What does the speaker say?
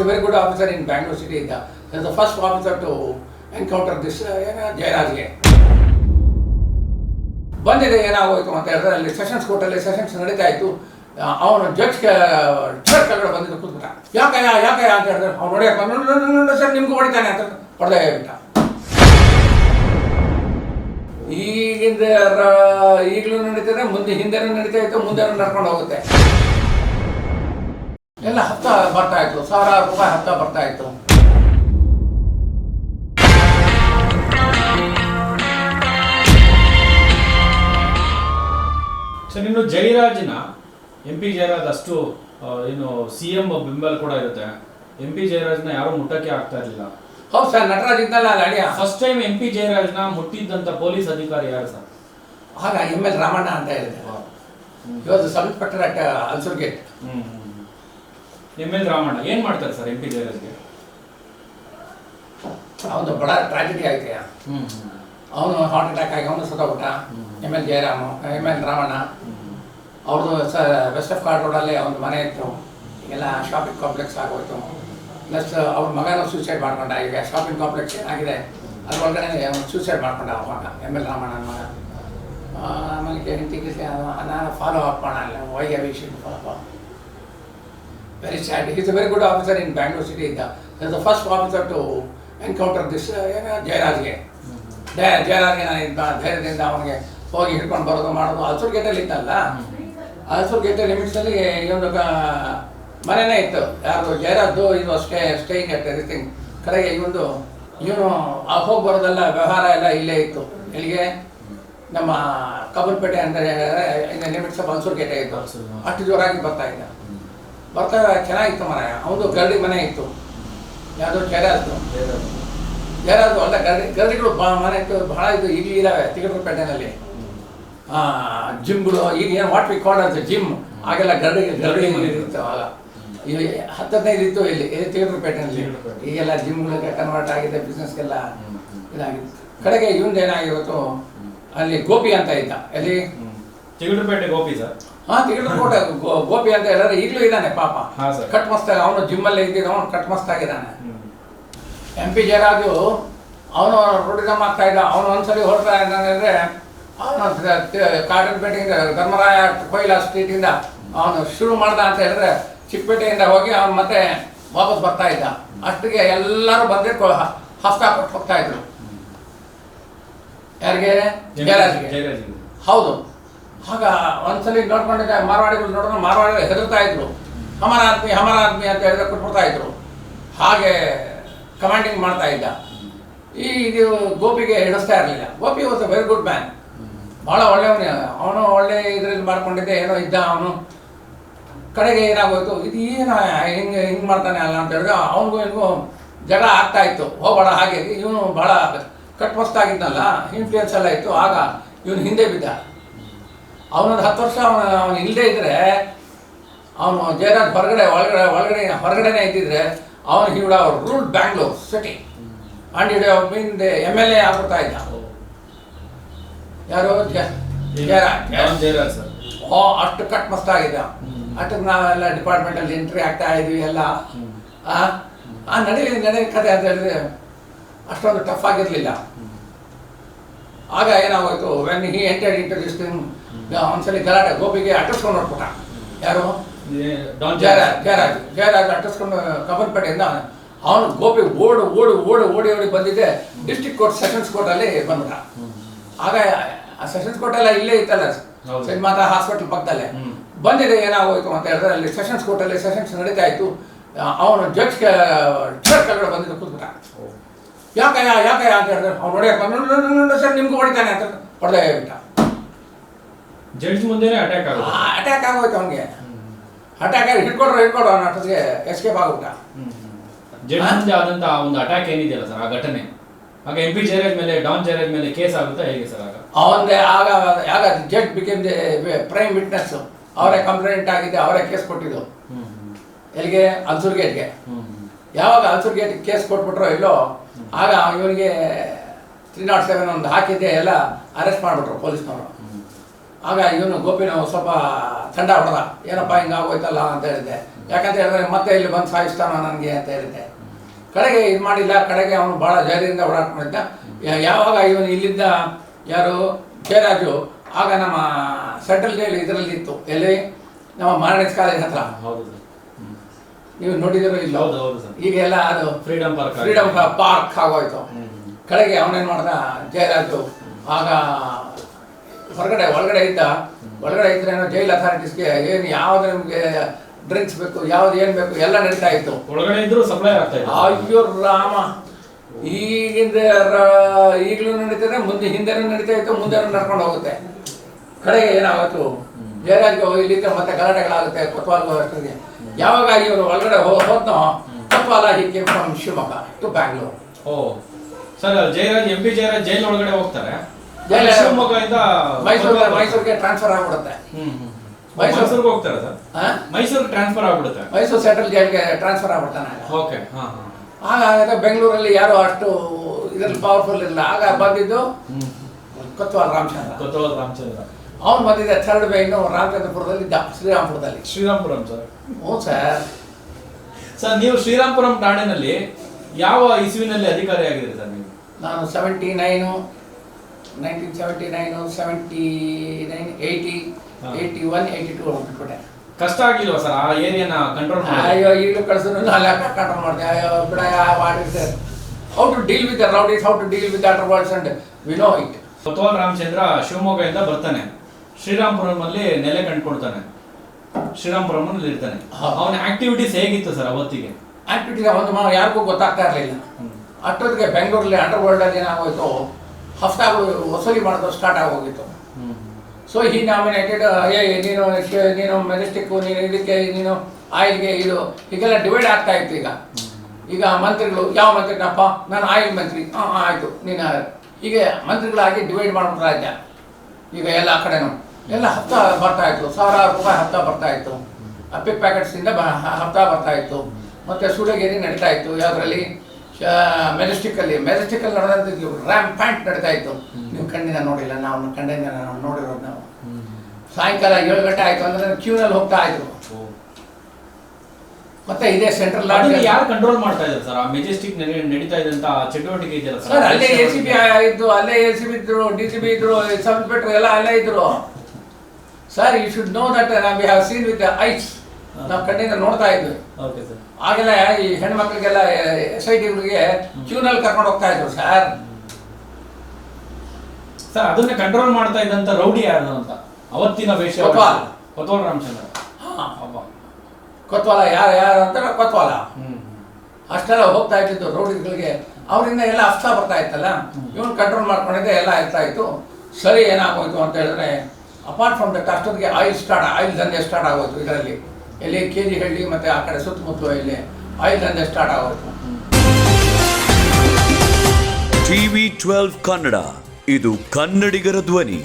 a very good officer in Bangalore city. The, he's officer to encounter this uh, ಏನು, ಜಯರಾಜ್ಗೆ ಬಂದಿದೆ ಏನಾಗೋಯ್ತು ಅಂತ ಹೇಳಿದ್ರೆ ಅಲ್ಲಿ ಸೆಷನ್ಸ್ ಕೋರ್ಟಲ್ಲಿ ಸೆಷನ್ಸ್ ನಡೀತಾ ಇತ್ತು. ಅವನು ಜಡ್ಜ್ ಚೇರ್ ಕೆಳಗಡೆ ಬಂದಿದ್ದು ಕೂತ್ಬಿಟ್ಟ. ಯಾಕಯ್ಯ ಯಾಕಯ್ಯ ಅಂತ ಹೇಳಿದ್ರೆ ಅವ್ನು ಹೊಡೆಯಕ್ಕೆ ಸರ್ ನಿಮ್ಗೂ ಹೊಡಿತಾನೆ ಅಂತ ಹೊಡೆದೇ ಬಿಟ್ಟ. ಈಗಿಂದ ಈಗಲೂ ನಡೀತದೆ ಮುಂದೆ ಹಿಂದೆನೂ ನಡೀತಾ ಇತ್ತು ಮುಂದೆನೂ ನಡ್ಕೊಂಡು ಹೋಗುತ್ತೆ. ಎಲ್ಲ ಹತ್ತ ಬರ್ತಾ ಇತ್ತು ಸಾವಿರಾರು ರೂಪಾಯಿ ಹತ್ತ ಬರ್ತಾ ಇತ್ತು. ಸರ್ ಇನ್ನು ಜಯರಾಜ್ನ ಎಂ ಪಿ ಜಯರಾಜ್ ಅಷ್ಟು ಏನು ಸಿ ಎಂ ಬೆಂಬಲ ಕೂಡ ಇರುತ್ತೆ. ಎಂ ಪಿ ಜಯರಾಜ್ನ ಯಾರು ಮುಟ್ಟಕ್ಕೆ ಆಗ್ತಾ ಇರಲಿಲ್ಲ. ಹೌದು ಸರ್ ನಟರಾಜ್ ಇದ್ದಲ್ಲ ಅಲ್ಲಿ ಅಳಿಯ ಫಸ್ಟ್ ಟೈಮ್ ಎಂ ಪಿ ಜಯರಾಜ್ನ ಮುಟ್ಟಿದ್ದಂತ ಪೊಲೀಸ್ ಅಧಿಕಾರಿ ಯಾರು ಸರ್? ಆಗ ಎಂ ಎಲ್ ರಾಮಣ್ಣ ಅಂತ ಹೇಳಿದ್ರು. ಇವತ್ತು sub inspector at Ulsoor gate M L Ramanna ಏನ್ ಮಾಡ್ತಾರೆ ಸರ್ ಎಂ ಪಿ ಜಯರಾಜ್ಗೆ? ಅವನು ಬಡ ಟ್ರಾಜಿಡಿ ಆಯ್ತು ಅವನು ಹಾರ್ಟ್ ಅಟ್ಯಾಕ್ ಆಗಿ ಅವನು ಸತ್ತೋಗ್ಬಿಟ್ಟ. M L Jayaramu M L Ramanna. ಅವ್ರದ್ದು ಸ ವೆಸ್ಟ್ ಆಫ್ ಕಾರ್ಡ್ ರೋಡಲ್ಲಿ ಅವ್ನ ಮನೆ ಇತ್ತು. ಎಲ್ಲ ಶಾಪಿಂಗ್ ಕಾಂಪ್ಲೆಕ್ಸ್ ಆಗೋಯ್ತು. ಪ್ಲಸ್ ಅವ್ರ ಮಗನೂ ಸೂಸೈಡ್ ಮಾಡ್ಕೊಂಡ. ಈಗ ಶಾಪಿಂಗ್ ಕಾಂಪ್ಲೆಕ್ಸ್ ಏನಾಗಿದೆ? ಅದ್ರೊಳಗಡೆ ಅವನು ಸೂಸೈಡ್ ಮಾಡ್ಕೊಂಡ ಅವ ಮಗ ಎಂ ಎಲ್ ರಾಮಣ್ಣನ ಮಗ. ಆಮೇಲೆ ಹೆಂಡತಿಗೆ ನಾನು ಫಾಲೋ ಅಪ್ ಮಾಡಲ್ಲ why have you should follow up very sad is a very good officer in Bangalore city ಇದ್ದ is the first officer to encounter this ಏನು ಜಯರಾಜ್ಗೆ ಜಯ ಜಯರಾಜ್ಗೆ ನಾನು ಇದ್ದ ಧೈರ್ಯದಿಂದ ಅವನಿಗೆ ಹೋಗಿ ಹಿಡ್ಕೊಂಡು ಬರೋದು ಮಾಡೋದು ಹಲ್ಸೂರು ಗೇಟಲ್ಲಿ ಇತ್ತಲ್ಲ? ಹಲ್ಸೂರು ಗೇಟ್ ಲಿಮಿಟ್ಸಲ್ಲಿ ಇವನು ಮನೆನೇ ಇತ್ತು. ಯಾರು ಜಯರಾಜ್ದು ಇದು ಸ್ಟೇ ಸ್ಟೇಯಿಂಗ್ ಅಟ್ ಎವ್ರಿಥಿಂಗ್ ಕಡೆಗೆ ಇವೊಂದು ಇವನು ಹೋಗಿ ಬರೋದೆಲ್ಲ ವ್ಯವಹಾರ ಎಲ್ಲ ಇಲ್ಲೇ ಇತ್ತು. ಇಲ್ಲಿಗೆ ನಮ್ಮ ಕಬಲ್ಪೇಟೆ ಅಂದರೆ ಇನ್ ಲಿಮಿಟ್ಸ್ ಹಲ್ಸೂರು ಗೇಟೆ ಇತ್ತು. ಅಷ್ಟು ಜೋರಾಗಿ ಬರ್ತಾ ಇದ್ದ ಬರ್ತಾ ಚೆನ್ನಾಗಿತ್ತು ಮನೆ. ಅವನು ಗರಡಿ ಮನೆ ಇತ್ತು. ಯಾವುದು ಜಯರಾಜ್ದು ಜಯರಾಜು ಅಲ್ಲ, ಗರಡಿ, ಗರಡಿಗಳು ಬಾ, ಮನೆ ಇತ್ತು ಭಾಳ ಇದು ಈಗಲೂ ಇದಾವೆ ತಿಗಟಪೇಟೆನಲ್ಲಿ ಜಿಮ್ಗಳು, ಈಗ ಏನು ವಾಟ್ ವಿ ಕಾಲ್ ಅಂತ ಜಿಮ್ ಆಗೆಲ್ಲ ಗರಡಿ ಗರಡಿ ಇತ್ತು ಇಲ್ಲಿ ಹತ್ತದೈದು ಇತ್ತು ಇಲ್ಲಿ ತಿಗಟಪೇಟೆನಲ್ಲಿ ತಿಗಟಪೇಟೆ. ಈಗೆಲ್ಲ ಜಿಮ್ಗಳಿಗೆ ಕನ್ವರ್ಟ್ ಆಗಿದೆ ಬಿಸ್ನೆಸ್ಗೆಲ್ಲ ಇದಾಗಿತ್ತು. ಕಡೆಗೆ ಇವಂದು ಏನಾಗಿರುತ್ತೋ ಅಲ್ಲಿ ಗೋಪಿ ಅಂತ ಇದ್ದ. ಅಲ್ಲಿ ಚಿಗುರುಪೇಟೆ ಗೋಪಿ ಸರ್. ಹಾ ತಿಗಟಕೋಟೆ ಗೋಪಿ ಅಂತ ಹೇಳಿದ್ರೆ ಈಗಲೂ ಇದ್ದಾನೆ ಪಾಪ. ಕಟ್ ಮಸ್ತಾಗಿ ಅವನು ಜಿಮ್ಮಲ್ಲಿ ಇದ್ದಿದ್ದ ಅವನು ಕಟ್ ಮಸ್ತಾಗಿದ್ದಾನೆ ಎಂ ಪಿ ಜಯರಾಜು ಅವನು ರೋಡಿಸಮ್ ಆಗ್ತಾ ಇದ್ದ ಅವನು ಒಂದ್ಸಲಿ ಹೊರಟ ಏನಂದ್ರೆ ಅವನು ಕಾಟನ್ ಪೇಟೆಯಿಂದ ಧರ್ಮರಾಯ ಕೊಯ್ಲಾ ಸ್ಟ್ರೀಟಿಂದ ಅವನು ಶುರು ಮಾಡ್ದ ಅಂತ ಹೇಳಿದ್ರೆ ಚಿಕ್ಕಪೇಟೆಯಿಂದ ಹೋಗಿ ಅವನು ಮತ್ತೆ ವಾಪಸ್ ಬರ್ತಾ ಇದ್ದ. ಅಷ್ಟಿಗೆ ಎಲ್ಲರೂ ಬಂದ್ರೆ ಹಸ್ತ ಕೊಟ್ಟು ಹೋಗ್ತಾ ಇದ್ರು. ಯಾರಿಗೆ? ಜಯರಾಜ್ಗೆ. ಹೌದು. ಆಗ ಒಂದ್ಸಲಿ ನೋಡ್ಕೊಂಡಿದ್ದೆ ಮಾರವಾಡಿಗಳು ನೋಡಿದ್ರೆ ಮಾರವಾಡಿಗಳು ಹೆದರ್ತಾ ಇದ್ರು. ಹಮರ ಆದ್ಮಿ ಹಮರ ಆದ್ಮಿ ಅಂತ ಹೇಳಿದ್ರೆ ಕೊಟ್ಬಿಡ್ತಾ ಇದ್ರು. ಹಾಗೆ ಕಮಾಂಡಿಂಗ್ ಮಾಡ್ತಾ ಇದ್ದ. ಈ ಇದು ಗೋಪಿಗೆ ಹಿಡಿಸ್ತಾ ಇರಲಿಲ್ಲ. Gopi was a very good man ಭಾಳ ಒಳ್ಳೆಯವನೇ. ಅವನು ಒಳ್ಳೆ ಇದರಲ್ಲಿ ಮಾಡ್ಕೊಂಡಿದ್ದೆ, ಏನೋ ಇದ್ದ ಅವನು. ಕಡೆಗೆ ಏನಾಗೋಯ್ತು? ಇದು ಏನು, ಹಿಂಗೆ ಹಿಂಗೆ ಮಾಡ್ತಾನೆ ಅಲ್ಲ ಅಂತ ಹೇಳಿದ್ರೆ ಅವನಿಗೂ ಇವನಿಗೂ ಜಗಳ ಆಗ್ತಾ ಇತ್ತು. ಹೋಗಬೇಡ ಹಾಗೆ. ಇವನು ಭಾಳ ಕಟ್ಪಸ್ತಾಗಿದ್ದಲ್ಲ ಇನ್ಫ್ಲೂಯೆನ್ಸ್ ಎಲ್ಲ ಇತ್ತು. ಆಗ ಇವನು ಹಿಂದೆ ಬಿದ್ದ. ಅವನೊಂದು ಹತ್ತು ವರ್ಷ ಅವನ ಅವನು ಇಲ್ಲದೇ ಇದ್ದರೆ ಅವನು ಜಯರಾಜ್ ಹೊರಗಡೆ ಒಳಗಡೆ ಒಳಗಡೆ ಹೊರಗಡೆನೇ ಇದ್ದಿದ್ರೆ ಅವನು he'd rule Bangalore city and he'd mean M L A ಆಗ್ಬಿಡ್ತಾ ಇದ್ದ. ಯಾರು? ಜಯರಾಜ್. ಸರ್? ಓ ಅಷ್ಟು ಕಟ್ ಮಸ್ತಾಗಿದ್ದ ಅಷ್ಟಕ್ಕೆ ನಾವೆಲ್ಲ ಡಿಪಾರ್ಟ್ಮೆಂಟಲ್ಲಿ ಎಂಟ್ರಿ ಆಗ್ತಾ ಇದ್ವಿ ಎಲ್ಲ. ಆ ಆ ನಡೀಲಿ ನಡೀಲಿ ಕತೆ ಅಂತ ಹೇಳಿದ್ರೆ ಅಷ್ಟೊಂದು ಟಫ್ ಆಗಿರಲಿಲ್ಲ. ಆಗ ಏನಾಗೋಯ್ತು? When he enter inter this ಒಂದ್ಸಲಿ ಗಲಾಟೆ ಗೋಪಿಗೆ ಅಟ್ಟಿಸ್ಕೊಂಡು ಹೊರಟ್ಬಿಟ್ಟ. ಯಾರು? ಜಯರಾಜ್ ಜಯರಾಜ್. ಜಯರಾಜ್. ಅಟ್ಟಿಸ್ಕೊಂಡು ಕಬ್ಬನ್ಪೇಟೆಯಿಂದ ಅವನು ಗೋಪಿ ಓಡು ಓಡು ಓಡು ಓಡಿ ಓಡಿ ಬಂದಿದ್ದೆ. ಡಿಸ್ಟಿಕ್ ಕೋರ್ಟ್ ಸೆಷನ್ಸ್ ಕೋರ್ಟಲ್ಲಿ ಬಂದ್ಬಿಟ್ಟ. ಆಗ ಆ ಸೆಷನ್ಸ್ ಕೋರ್ಟ್ ಎಲ್ಲ ಇಲ್ಲೇ ಇತ್ತಲ್ಲ. ಸೆಂಟ್ ಮಾತಾ ಹಾಸ್ಪಿಟಲ್ ಪಕ್ಕದಲ್ಲೇ. ಬಂದಿದೆ ಏನಾಗೋಯ್ತು ಅಂತ ಹೇಳಿದ್ರೆ ಅಲ್ಲಿ ಸೆಷನ್ಸ್ ಕೋರ್ಟಲ್ಲಿ ಸೆಷನ್ಸ್ ನಡೀತಾ ಇತ್ತು. ಅವನು ಜಡ್ಜ್ ಚೇರ್ ಕೆಳಗಡೆ ಬಂದಿದ್ದು ಕೂತ್ಬಿಟ್ಟ. ಯಾಕಯ್ಯ ಯಾಕಯ್ಯ ಅಂತ ಹೇಳಿದ್ರೆ ಅವ್ನು ನೋಡಿ ಸರ್ ನಿಮ್ಗೆ ಹೊಡಿತಾನೆ ಅಂತ ಹೊಡೆದೇ ಅಂತ ಜಡ್ಜ್ ಮುಂದೆನೇ ಅಟ್ಯಾಕ್ ಆಗುತ್ತೆ. ಅಟ್ಯಾಕ್ ಆಗೋಯ್ತು ಅವನಿಗೆ. ಅಟ್ಯಾಕ್ ಆಗಿ ಹಿಡ್ಕೊಡ್ರು ಹಿಡ್ಕೊಡು ಅನ್ನೋ ಅಷ್ಟೊತ್ತಿಗೆ ಎಸ್ಕೇಪ್ ಆಗ್ಬಿಟ್ಟ ಜಡ್ಜ್ ಮುಂದೆ ಆದಂತ ಆ ಒಂದು ಅಟ್ಯಾಕ್ ಏನಿದೆಯಲ್ಲ ಸರ್ ಆ ಘಟನೆ? ಆಗ ಎಂ ಪಿ ಜಯರಾಜ್ ಮೇಲೆ ಡೌನ್ ಜಯರಾಜ್ ಮೇಲೆ ಕೇಸ್ ಆಗುತ್ತಾ ಹೇಗೆ ಸರ್ ಆಗ? ಅವಂದೇ ಆಗ ಆಗ judge became the prime witness ಅವರೇ ಕಂಪ್ಲೇಂಟ್ ಆಗಿದೆ ಅವರೇ ಕೇಸ್ ಕೊಟ್ಟಿದ್ದು. ಎಲ್ಲಿಗೆ? ಅಲ್ಸೂರ್ ಗೇಟ್ಗೆ ಯಾವಾಗ ಅಲ್ಸೂರ್ ಗೇಟ್ ಕೇಸ್ ಕೊಟ್ಬಿಟ್ರೋ ಇಲ್ಲೋ ಆಗ ಇವನಿಗೆ ತ್ರೀ ನಾಟ್ ಸೆವೆನ್ ಒಂದು ಹಾಕಿದ್ದೆ ಎಲ್ಲ ಅರೆಸ್ಟ್ ಮಾಡಿಬಿಟ್ರು ಪೊಲೀಸ್ನವರು. ಆಗ ಇವನು ಗೋಪಿನ ಸ್ವಲ್ಪ ತಂಡ ಹೊಡೆದ. ಏನಪ್ಪ ಹಿಂಗೆ ಆಗೋಯ್ತಲ್ಲ ಅಂತ ಹೇಳಿದ್ದೆ. ಯಾಕಂತ ಹೇಳಿದ್ರೆ ಮತ್ತೆ ಇಲ್ಲಿ ಬಂದು ಸಾಯಿಸ್ತಾನ ನನಗೆ ಅಂತ ಹೇಳಿದ್ದೆ. ಕಡೆಗೆ ಇದು ಮಾಡಿಲ್ಲ. ಕಡೆಗೆ ಅವನು ಭಾಳ ಜೈಲಿಂದ ಓಡಾಟ ಮಾಡಿದ್ದ ಯಾವಾಗ ಇವನು ಇಲ್ಲಿದ್ದ ಯಾರು? ಜಯರಾಜು. ಆಗ ನಮ್ಮ ಸೆಂಟ್ರಲ್ ಜೈಲ್ ಇದರಲ್ಲಿ ಇತ್ತು ಎಲ್ಲಿ? ನಮ್ಮ ಮಾರಣಿಸ್ ಕಾಲೇಜ್ ಹತ್ರ. ಹೌದು. ನೀವು ನೋಡಿದಿರೋ ಇಲ್ಲ ಹೌದು ಹೌದು ಸರ್. ಈಗ ಎಲ್ಲ ಅದು ಫ್ರೀಡಮ್ ಪಾರ್ಕ್ ಫ್ರೀಡಮ್ ಪಾರ್ಕ್ ಆಗೋಯ್ತು. ಕಡೆಗೆ ಅವನೇನು ಮಾಡ್ದ? ಜಯರಾಜು. ಆಗ ಹೊರಗಡೆ ಒಳಗಡೆ ಇದ್ದ. ಒಳಗಡೆ ಏನೋ ಜೈಲ್ ಅಥಾರಿಟೀಸ್ಗೆ ಏನು ಯಾವ್ದು ನಿಮಗೆ ಡ್ರಿಂಕ್ಸ್ ಬೇಕು ಯಾವ್ದು ಏನು ಬೇಕು ಎಲ್ಲ ನಡೀತಾ ಇತ್ತು. ಒಳಗಡೆ ಇದ್ರು ಸಪ್ಲೈ ಆಗ್ತಾ ಇತ್ತು. ಅಯ್ಯೋ ರಾಮ. ಈಗಿಂದ ಈಗಲೂ ನಡೀತದೆ ಮುಂದೆ ಹಿಂದೆನೂ ನಡೀತಾ ಇತ್ತು ಮುಂದೆ ನಡ್ಕೊಂಡು ಹೋಗುತ್ತೆ. ಕಡೆಗೆ ಏನಾಗುತ್ತೆ ಜಯರಾಜ್ಗೆ ಇಲ್ಲಿ ಮತ್ತೆ ಗಲಾಟೆಗಳಾಗುತ್ತೆ ಕೊತ್ವಾಲ್ಗೆ ಯಾವಾಗ ಇವರು ಒಳಗಡೆ ಹೋದ್ನೋ ಕೊತ್ವಾಲ ಹೀಗೆ from Shivamogga to Bangalore. O sir Jayaraj M P Jayaraj jail ಒಳಗಡೆ ಹೋಗ್ತಾರೆ. ಶಿವಮೊಗ್ಗದಿಂದ ಮೈಸೂರಿಗೆ ಮೈಸೂರಿಗೆ ಟ್ರಾನ್ಸ್ಫರ್ ಆಗ್ಬಿಡುತ್ತೆ. ಮೈಸೂರು- ಮೈಸೂರಿಗೆ ಹೋಗ್ತಾರೆ ಸರ್? ಮೈಸೂರಿಗೆ ಟ್ರಾನ್ಸ್ಫರ್ ಆಗ್ಬಿಡುತ್ತೆ. ಮೈಸೂರು ಸೆಂಟ್ರಲ್ ಜೈಲ್ಗೆ ಟ್ರಾನ್ಸ್ಫರ್ ಆಗ್ಬಿಡ್ತಾನೆ ಓಕೆ ಆಗ ಬೆಂಗಳೂರಲ್ಲಿ ಯಾರು ಅಷ್ಟು ಇದ್ರಲ್ಲಿ ಪವರ್ಫುಲ್ ಇಲ್ಲ. ಆಗ ಬಂದಿದ್ದು ಕೊತ್ತವಾಲ್ ಕೊತ್ವಾಲ್ ರಾಮಚಂದ್ರ. ಕೊತ್ತವಾಲ್ ರಾಮಚಂದ್ರ. ಅವನು ಬಂದಿದ್ದ ಥರ್ಡ್ ಬ್ಯಾಂಕ್ ರಾಮಚಂದ್ರಪುರದಲ್ಲಿ ಶ್ರೀರಾಮ್ಪುರದಲ್ಲಿ ಶ್ರೀರಾಮಪುರದಲ್ಲಿ. ಶ್ರೀರಾಮ್ಪುರಂ ಸರ್. ಹ್ಞೂ ಸರ್. ಸರ್ ನೀವು ಶ್ರೀರಾಮ್ಪುರಂ ಠಾಣೆನಲ್ಲಿ ಯಾವ ಇಸುವಿನಲ್ಲಿ ಅಧಿಕಾರಿ ಆಗಿದ್ದೀರಿ ಸರ್ ನೀವು? ನಾನು seventy nine nineteen seventy nine seventy nine eighty eighty one eighty two ಹೋಗ್ಬಿಟ್ಬಿಟ್ಟೆ ಕಷ್ಟ ಆಗಿಲ್ವಾ ಸರ್ ಆ ಏರಿಯಾನ ಕಂಟ್ರೋಲ್ ಅಯ್ಯೋ ಈಗಲೂ ಕಳ್ಸಿದ್ರು ಲ್ಯಾಪ್ ಕಂಟ್ರೋಲ್ ಮಾಡಿದೆ. ಅಯ್ಯೋ ಬಿಡ sir. How to deal with rowdies how to deal with utter worlds and we know it ಸತ್ವಾನ್ Ramachandra ಶಿವಮೊಗ್ಗದಿಂದ ಬರ್ತಾನೆ. ಶ್ರೀರಾಮ್ಪುರಂ ಅಲ್ಲಿ ನೆಲೆ ಕಂಡುಕೊಳ್ತಾನೆ. ಶ್ರೀರಾಮ್ಪುರಮಲ್ಲಿ ಇರ್ತಾನೆ ಅವನ ಆಕ್ಟಿವಿಟೀಸ್ ಹೇಗಿತ್ತು ಸರ್ ಅವತ್ತಿಗೆ? ಆಕ್ಟಿವಿಟಿ ಅವತ್ತು ಯಾರಿಗೂ ಗೊತ್ತಾಗ್ತಾ ಇರಲಿಲ್ಲ. ಅಷ್ಟೊತ್ತಿಗೆ ಬೆಂಗಳೂರಲ್ಲಿ ಅಂಡರ್ ವರ್ಲ್ಡಲ್ಲಿ ಏನಾಗೋಯ್ತು ಹಫ್ತಾಗಳು ವಸೂಲಿ ಮಾಡೋದು ಸ್ಟಾರ್ಟ್ ಆಗೋಗಿತ್ತು. ಸೊ ಹಿ ನಾಮಿನೇಟೆಡ್ ಏ ನೀನು ನೀನು ಮೆಜೆಸ್ಟಿಕ್ಕು ನೀನು ಇದಕ್ಕೆ ನೀನು ಆಯಿಲ್ಗೆ ಇದು ಹೀಗೆಲ್ಲ ಡಿವೈಡ್ ಆಗ್ತಾ ಇತ್ತು ಈಗ. ಈಗ ಮಂತ್ರಿಗಳು ಯಾವ ಮಂತ್ರಿನಪ್ಪ? ನಾನು ಆಯಿಲ್ ಮಂತ್ರಿ. ಹಾಂ ಆಯಿತು ನೀನು ಹೀಗೆ ಮಂತ್ರಿಗಳಾಗಿ ಡಿವೈಡ್ ಮಾಡ್ಬಿಟ್ರೆ ರಾಜ್ಯ. ಈಗ ಎಲ್ಲ ಕಡೆನೂ. ಎಲ್ಲ ಹತ್ತ ಬರ್ತಾ ಇತ್ತು ಸಾವಿರಾರು ರೂಪಾಯಿ ಹತ್ತ ಬರ್ತಾ ಇತ್ತು. ಅಪ್ಪಿಕ್ ಪ್ಯಾಕೆಟ್ಸಿಂದ ಬ ಹತ್ತ ಬರ್ತಾ ಇತ್ತು. ಮತ್ತು ಸೂಡಗೇರಿ ನಡೀತಾ ಇತ್ತು ಯಾವುದರಲ್ಲಿ? ಮೆಜೆಸ್ಟಿಕ್ಕಲ್ಲಿ ಮೆಜೆಸ್ಟಿಕ್ಕಲ್ಲಿ ನಡೆದಂತಿದ್ವಿ ರ್ಯಾಮ್ ಪ್ಯಾಂಟ್ ನಡೀತಾ ಇತ್ತು. ನೀವು ಕಣ್ಣಿನ ನೋಡಿಲ್ಲ ನಾವು ಕಣ್ಣಿನ ನಾವು ನೋಡಿರೋದು ನಾವು. ಸಾಯಂಕಾಲ ಏಳು ಗಂಟೆ ಆಯಿತು ಅಂದರೆ ಕ್ಯೂನಲ್ಲಿ ಹೋಗ್ತಾ ಇದ್ರು ಮತ್ತೆ ಇದೇ ಸೆಂಟ್ರಲ್ ಲಾಡ್ಜ್ ಯಾರು ಕಂಟ್ರೋಲ್ ಮಾಡ್ತಾ ಇದ್ದಾರೆ ಸರ್? ಆ ಮೆಜೆಸ್ಟಿಕ್ ನಡೀತಾ ಇದ್ದಂತ ಚಟುವಟಿಕೆ ಇದೆಯಲ್ಲ ಸರ್? ಅಲ್ಲೇ ಎ ಸಿ ಬಿ ಇದ್ದು ಅಲ್ಲೇ ಎ ಸಿ ಬಿ ಇದ್ರು ಡಿ ಸಿ ಬಿ ಇದ್ರು ಸಬ್ ಇನ್ಸ್ಪೆಕ್ಟರ್ ಎಲ್ಲ ಅಲ್ಲೇ ಇದ್ರು. Sir you should know that we have seen with eyes ನಾವು ಕಣ್ಣಿಂದ ನೋಡ್ತಾ ಇದ್ವಿ. ಓಕೆ ಸರ್ ಆಗೆಲ್ಲ ಈ ಹೆಣ್ಮಕ್ಳಿಗೆಲ್ಲ ಎಸ್ ಐ ಟಿಗಳಿಗೆ ಕ್ಯೂನಲ್ಲಿ ಕರ್ಕೊಂಡು ಹೋಗ್ತಾ ಇದ್ರು ಸರ್ ಸರ್ ಅದನ್ನ ಕಂಟ್ರೋಲ್ ಮಾಡ್ತಾ ಇದ್ದಂತ ರೌಡಿ ಯಾರು ಅಂತ? ಅವತ್ತಿನ ವೇಷ ಕೊತ್ವಾಲ. ಕೊತ್ವಾಲ ರಾಮಚಂದ್ರ. ಕೊತ್ವಾಲ ಯಾರು ಯಾರು ಅಂತ ಕೊತ್ವಾಲ. ಅಷ್ಟೆಲ್ಲ ಹೋಗ್ತಾ ಇದ್ದಿದ್ದು ರೌಡಿಗಳಿಗೆ. ಅವರಿಂದ ಎಲ್ಲ ಅಷ್ಟ ಬರ್ತಾ ಇತ್ತಲ್ಲ? ಇವನು ಕಂಟ್ರೋಲ್ ಮಾಡ್ಕೊಂಡಿದ್ದೆ ಎಲ್ಲ ಇರ್ತಾ ಇತ್ತು. ಸರಿ ಏನಾಗೋಯ್ತು ಅಂತ ಹೇಳಿದ್ರೆ ಅಪಾರ್ಟ್ ಫ್ರಮ್ ದಟ್ ಅಷ್ಟೊತ್ತಿಗೆ ಆಯಿಲ್ ಸ್ಟಾರ್ಟ್ ಆಯಿಲ್ ದಂಧೆ ಸ್ಟಾರ್ಟ್ ಆಗೋದು ಇದರಲ್ಲಿ. ಎಲ್ಲಿ ಕೆ ಜಿ ಹಳ್ಳಿ ಮತ್ತು ಆ ಕಡೆ ಸುತ್ತಮುತ್ತಲು ಇಲ್ಲಿ ಆಯಿಲ್ ದಂಧೆ ಸ್ಟಾರ್ಟ್ ಆಗೋಯ್ತು. ಟಿವಿ ಟ್ವೆಲ್ವ್ ಕನ್ನಡ, ಇದು ಕನ್ನಡಿಗರ ಧ್ವನಿ.